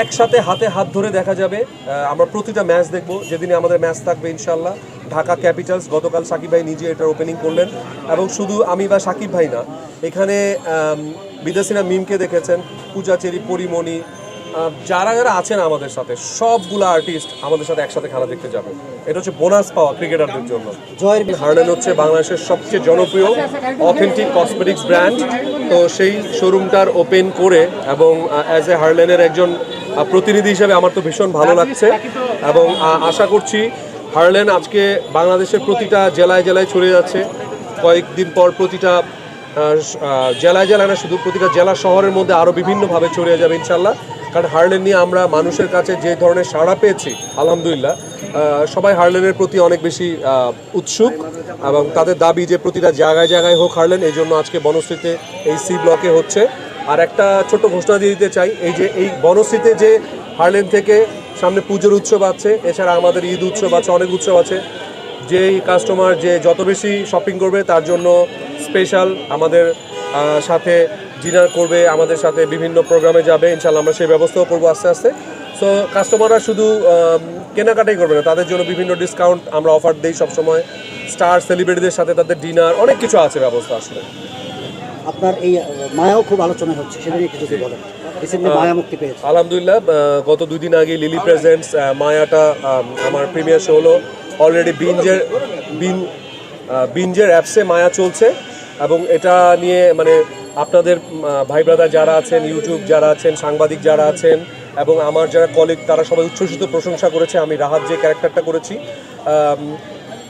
একসাথে হাতে হাত ধরে দেখা যাবে। আমরা প্রতিটা ম্যাচ দেখব। যেদিনে আমাদের ম্যাচ থাকবে ইনশাল্লাহ ঢাকা ক্যাপিটালস, গতকাল সাকিব ভাই নিজে এটার ওপেনিং করলেন। এবং শুধু আমি বা সাকিব ভাই না, এখানে বিদেশিরা মিমকে দেখেছেন, পূজা চেরি, পরিমণি যারা যারা আছেন আমাদের সাথে, সবগুলো আর্টিস্ট আমাদের সাথে একসাথে খেলা দেখতে যাবে। এটা হচ্ছে বোনাস পাওয়া ক্রিকেটারদের জন্য। জয়ের হার্লেন হচ্ছে বাংলাদেশের সবচেয়ে জনপ্রিয় অথেন্টিক কসমেটিক্স ব্র্যান্ড তো সেই শোরুমটার ওপেন করে এবং অ্যাজ এ হার্লেনের একজন প্রতিনিধি হিসেবে আমার তো ভীষণ ভালো লাগছে। এবং আশা করছি হার্লেন আজকে বাংলাদেশের প্রতিটা জেলায় জেলায় ছড়িয়ে যাচ্ছে। কয়েকদিন পর প্রতিটা জেলায় জেলায় না, শুধু প্রতিটা জেলা শহরের মধ্যে আরও বিভিন্নভাবে ছড়িয়ে যাবে ইনশাল্লাহ কারণ হার্লেন নিয়ে আমরা মানুষের কাছে যে ধরনের সাড়া পেয়েছি, আলহামদুলিল্লাহ সবাই হার্লেনের প্রতি অনেক বেশি উৎসুক এবং তাদের দাবি যে প্রতিটা জায়গায় জায়গায় হোক হার্লেন, এই জন্য আজকে বনশ্রীতে এই সি ব্লকে হচ্ছে। আর একটা ছোট ঘোষণা দিয়ে দিতে চাই, এই যে এই বনশ্রীতে যে হার্লেন থেকে সামনে পুজোর উৎসব আছে, এছাড়া আমাদের ঈদ উৎসব আছে, অনেক উৎসব আছে যেই কাস্টমার যে যত বেশি শপিং করবে তার জন্য স্পেশাল আমাদের সাথে ডিনার করবে আমাদের সাথে বিভিন্ন প্রোগ্রামে যাবে ইনশাল্লাহ আমরা সেই ব্যবস্থাও করব আস্তে আস্তে। সো কাস্টমাররা শুধু কেনাকাটাই করবে না তাদের জন্য বিভিন্ন ডিসকাউন্ট আমরা অফার দিই সবসময়। স্টার সেলিব্রিটিদের সাথে তাদের ডিনার অনেক কিছু আছে ব্যবস্থা আসলে। আপনার এই মায়াও খুব আলোচনা হচ্ছে সেটা নিয়ে কিছু বলেন? মায়া মুক্তি পেয়েছে। আলহামদুলিল্লাহ গত দুই দিন আগে লিলি প্রেজেন্টস মায়াটা আমার প্রিমিয়ার শো হলো। অলরেডি বিঞ্জের বিন বিঞ্জের অ্যাপসে মায়া চলছে এবং এটা নিয়ে মানে আপনাদের ভাই ব্রাদার যারা আছেন ইউটিউব যারা আছেন, সাংবাদিক যারা আছেন এবং আমার যারা কলিগ তারা সবাই উচ্ছ্বসিত প্রশংসা করেছে। আমি রাহাত যে ক্যারেক্টারটা করেছি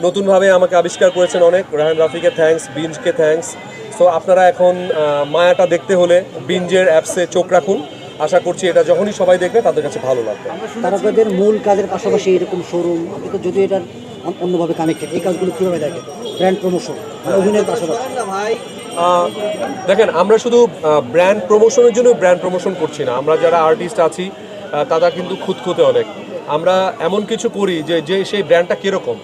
নতুনভাবে আমাকে আবিষ্কার করেছেন অনেক। রাহান রাফিকে থ্যাঙ্কস বিঞ্জকে থ্যাঙ্কস সো আপনারা এখন মায়াটা দেখতে হলে বিঞ্জের অ্যাপসে চোখ রাখুন। আশা করছি এটা যখনই সবাই দেখবে তাদের কাছে ভালো লাগবে। তারকাদের মূল কাজের পাশাপাশি এরকম শোরুম আপনি তো যদি এটার অন- অন্যভাবে কানেক্টেড এই কাজগুলো কীভাবে দেখেন ব্র্যান্ড প্রমোশন অভিনয়ের পাশাপাশি। দেখেন আমরা শুধু ব্র্যান্ড প্রমোশনের জন্য ব্র্যান্ড প্রমোশন করছি না। আমরা যারা আর্টিস্ট আছি তারা কিন্তু খুঁতখুঁতে অনেক। আমরা এমন কিছু করি যে যে সেই ব্র্যান্ডটা কীরকম।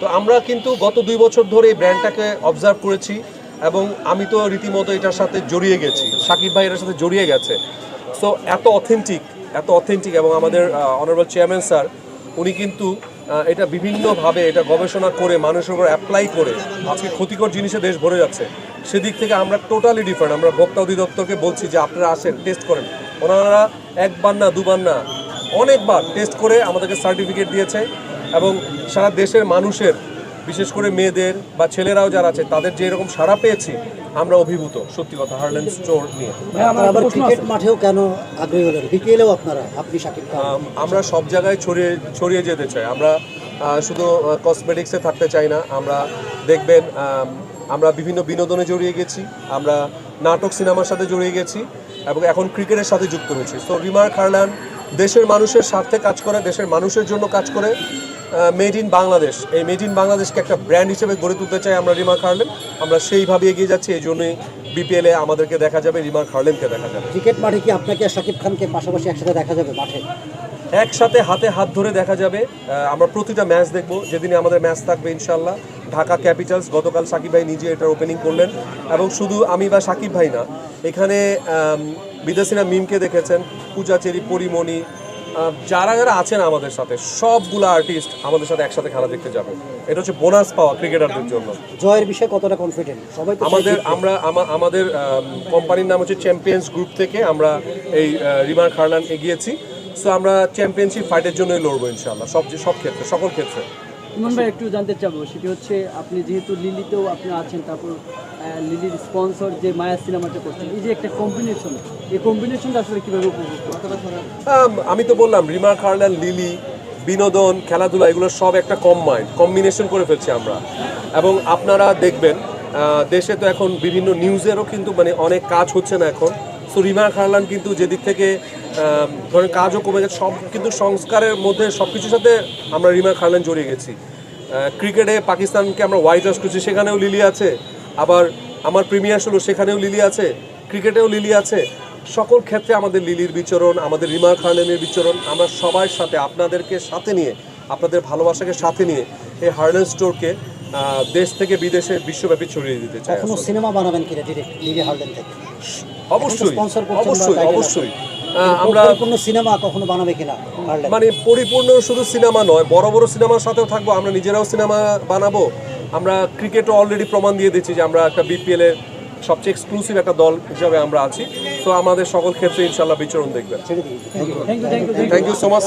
তো আমরা কিন্তু গত দুই বছর ধরে এই ব্র্যান্ডটাকে অবজার্ভ করেছি। এবং আমি তো রীতিমতো এটার সাথে জড়িয়ে গেছি, সাকিব ভাই এটার সাথে জড়িয়ে গেছে। সো এত অথেন্টিক এত অথেন্টিক এবং আমাদের অনারেবল চেয়ারম্যান স্যার উনি কিন্তু এটা বিভিন্নভাবে এটা গবেষণা করে, মানুষের উপর অ্যাপ্লাই করে, আজকে ক্ষতিকর জিনিসে দেশ ভরে যাচ্ছে। সেদিক থেকে আমরা টোটালি ডিফারেন্ট আমরা ভোক্তা অধিদপ্তরকে বলছি যে আপনারা আসেন টেস্ট করেন। ওনারা একবার না, দুবার না, অনেকবার টেস্ট করে আমাদেরকে সার্টিফিকেট দিয়েছে এবং সারা দেশের মানুষের বিশেষ করে মেয়েদের বা ছেলেরাও যারা আছে তাদের যে এরকম সাড়া পেয়েছি আমরা অভিভূত। সত্যি কথা হার্লেন স্টোর নিয়ে। আবার ক্রিকেট মাঠেও কেন আগ্রহী হলেন? আপনারা আপনি আমরা সব জায়গায় ছড়িয়ে ছড়িয়ে যেতে চাই। আমরা শুধু কসমেটিক্সে থাকতে চাই না। আমরা দেখবেন আমরা বিভিন্ন বিনোদনে জড়িয়ে গেছি। আমরা নাটক সিনেমার সাথে জড়িয়ে গেছি এবং এখন ক্রিকেটের সাথে যুক্ত হয়েছি তো রিমার খারলান দেশের মানুষের স্বার্থে কাজ করে দেশের মানুষের জন্য কাজ করে। Made in Bangladesh. এই মেড ইন বাংলাদেশকে একটা ব্র্যান্ড হিসেবে গড়ে তুলতে চাই আমরা রিমার খারলেন আমরা সেইভাবে এগিয়ে যাচ্ছি এই জন্যই বিপিএলে আমাদেরকে দেখা যাবে রিমার খারলেনকে দেখা যাবে। ক্রিকেট মাঠে কি আপনাকে শাকিব খানকে পাশাপাশি একসাথে দেখা যাবে মাঠে? একসাথে হাতে হাত ধরে দেখা যাবে। আমরা প্রতিটা ম্যাচ দেখব। যেদিনে আমাদের ম্যাচ থাকবে ইনশাল্লাহ ঢাকা ক্যাপিটালস গতকাল সাকিব ভাই নিজে এটার ওপেনিং করলেন। এবং শুধু আমি বা সাকিব ভাই না এখানে বিদেশিরা মিমকে দেখেছেন পূজা চেরি পরিমণি যারা যারা আছেন আমাদের সাথে সবগুলো আর্টিস্ট আমাদের সাথে একসাথে খেলা দেখতে যাবে। এটা হচ্ছে বোনাস পাওয়া ক্রিকেটারদের জন্য। জয়ের বিষয়ে কতটা কনফিডেন্ট সবাই আমাদের আমরা আমাদের কোম্পানির নাম হচ্ছে চ্যাম্পিয়ন্স গ্রুপ থেকে আমরা এই রিমার খারলান এগিয়েছি। সো আমরা চ্যাম্পিয়নশিপ ফাইটের জন্যই লড়বো ইনশাল্লাহ সব সব ক্ষেত্রে সকল ক্ষেত্রে। ইমন ভাই, একটু জানতে চাবো, সেটি হচ্ছে আপনি যেহেতু লিলিতেও আপনি আছেন, তারপর লিলির স্পন্সর যে মায়া সিনেমাটা করছেন, এই যে একটা কম্বিনেশন এই কম্বিনেশনটা আসলে কীভাবে উপভোগ আমি তো বললাম রিমার খারলান লিলি, বিনোদন, খেলাধুলা, এগুলো সব একটা কম্বাইন্ড কম্বিনেশন করে ফেলছি আমরা। এবং আপনারা দেখবেন দেশে তো এখন বিভিন্ন নিউজেরও কিন্তু মানে অনেক কাজ হচ্ছে না এখন। সো রিমা খারলান কিন্তু যেদিক থেকে ধরেন কাজও কমে গেছে সব কিন্তু সংস্কারের মধ্যে সব কিছুর সাথে আমরা রিমা খারলান জড়িয়ে গেছি। ক্রিকেটে পাকিস্তানকে আমরা হোয়াইট ওয়াশ করছি সেখানেও লিলি আছে। আবার আমার প্রিমিয়ার হলো সেখানেও লিলি আছে। ক্রিকেটেও লিলি আছে। সকল ক্ষেত্রে আমাদের লিলির বিচরণ আমাদের রিমার খারলেনের বিচরণ আমরা সবার সাথে আপনাদেরকে সাথে নিয়ে আপনাদের ভালোবাসাকে সাথে নিয়ে এই হার্লেন স্টোরকে দেশ থেকে বিদেশে বিশ্বব্যাপী ছড়িয়ে দিতে চাই সিনেমা বানাবেন কিনা ডিরেক্ট লিলি হার্লেন থেকে অবশ্যই অবশ্যই অবশ্যই। আমরা পরিপূর্ণ সিনেমা কখনো বানাবে কিনা? মানে পরিপূর্ণ শুধু সিনেমা নয় বড় বড় সিনেমার সাথেও থাকব আমরা নিজেরাও সিনেমা বানাবো। আমরা ক্রিকেটও অলরেডি প্রমাণ দিয়ে দিচ্ছি যে আমরা একটা বিপিএল এর সবচেয়ে এক্সক্লুসিভ একটা দল হিসাবে আমরা আছি। তো আমাদের সকল ক্ষেত্রে ইনশাল্লাহ বিচরণ দেখবেন। Thank you thank you thank you so much